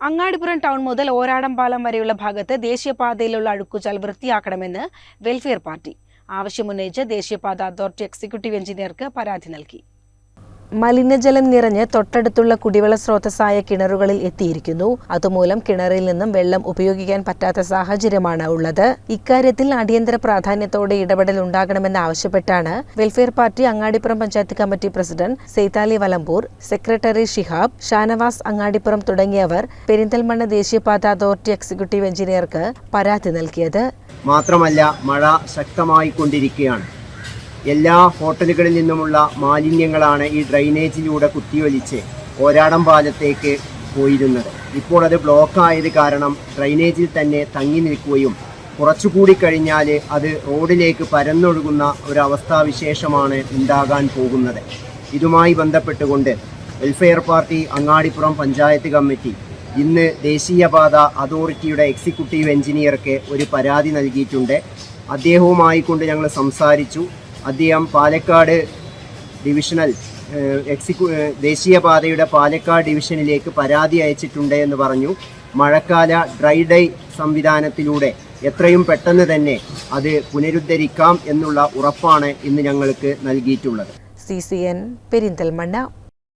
Angadipuram town മുതൽ ഓരാടം പാലം വരെയുള്ള ഭാഗത്ത് ദേശീയപാതയിലുള്ള അഴുക്കുചാൽ വൃത്തിയാക്കണമെന്ന് വെൽഫെയർ പാർട്ടി. ആവശ്യമുന്നയിച്ച് ദേശീയപാത അതോറിറ്റി എക്സിക്യൂട്ടീവ് എഞ്ചിനീയർക്ക് പരാതി നൽകി. മലിനജലം നിറഞ്ഞ് തൊട്ടടുത്തുള്ള കുടിവെള്ള സ്രോതസ്സായ കിണറുകളിൽ എത്തിയിരിക്കുന്നു. അതുമൂലം കിണറിൽ നിന്നും വെള്ളം ഉപയോഗിക്കാൻ പറ്റാത്ത സാഹചര്യമാണ് ഉള്ളത്. ഇക്കാര്യത്തിൽ അടിയന്തര പ്രാധാന്യത്തോടെ ഇടപെടൽ ഉണ്ടാകണമെന്ന് ആവശ്യപ്പെട്ടാണ് welfare party Angadippuram panchayat committee president Saithali Valamboor secretary Shihab Shanavas Angadippuram തുടങ്ങിയവർ പെരിന്തൽമണ്ണ ദേശീയപാത അതോറിറ്റി എക്സിക്യൂട്ടീവ് എഞ്ചിനീയർക്ക് പരാതി നൽകിയത്. മാത്രമല്ല മഴ ശക്തമായിക്കൊണ്ടിരിക്കുകയാണ് എല്ലാ ഹോട്ടലുകളിൽ നിന്നുമുള്ള മാലിന്യങ്ങളാണ് ഈ ഡ്രൈനേജിലൂടെ കുത്തിയൊലിച്ച് ഓരാടം പാലത്തേക്ക് പോയിരുന്നത്. ഇപ്പോൾ അത് ബ്ലോക്കായത് കാരണം ഡ്രൈനേജിൽ തന്നെ തങ്ങി നിൽക്കുകയും കുറച്ചുകൂടി കഴിഞ്ഞാൽ അത് റോഡിലേക്ക് പരന്നൊഴുകുന്ന ഒരു അവസ്ഥാവിശേഷമാണ് ഉണ്ടാകാൻ പോകുന്നത്. ഇതുമായി ബന്ധപ്പെട്ടുകൊണ്ട് welfare party Angadippuram panchayat committee ഇന്ന് ദേശീയപാത അതോറിറ്റിയുടെ എക്സിക്യൂട്ടീവ് എഞ്ചിനീയർക്ക് ഒരു പരാതി നൽകിയിട്ടുണ്ട്. അദ്ദേഹവുമായി കൊണ്ട് ഞങ്ങൾ സംസാരിച്ചു. അദ്ദേഹം പാലക്കാട് ഡിവിഷണൽ എക്സിക്യൂ ദേശീയപാതയുടെ പാലക്കാട് ഡിവിഷനിലേക്ക് പരാതി അയച്ചിട്ടുണ്ട് എന്ന് പറഞ്ഞു. മഴക്കാല ഡ്രൈ ഡൈ സംവിധാനത്തിലൂടെ എത്രയും പെട്ടെന്ന് തന്നെ അത് പുനരുദ്ധരിക്കാം എന്നുള്ള ഉറപ്പാണ് ഇന്ന് ഞങ്ങൾക്ക് നൽകിയിട്ടുള്ളത്. C C N Perinthalmanna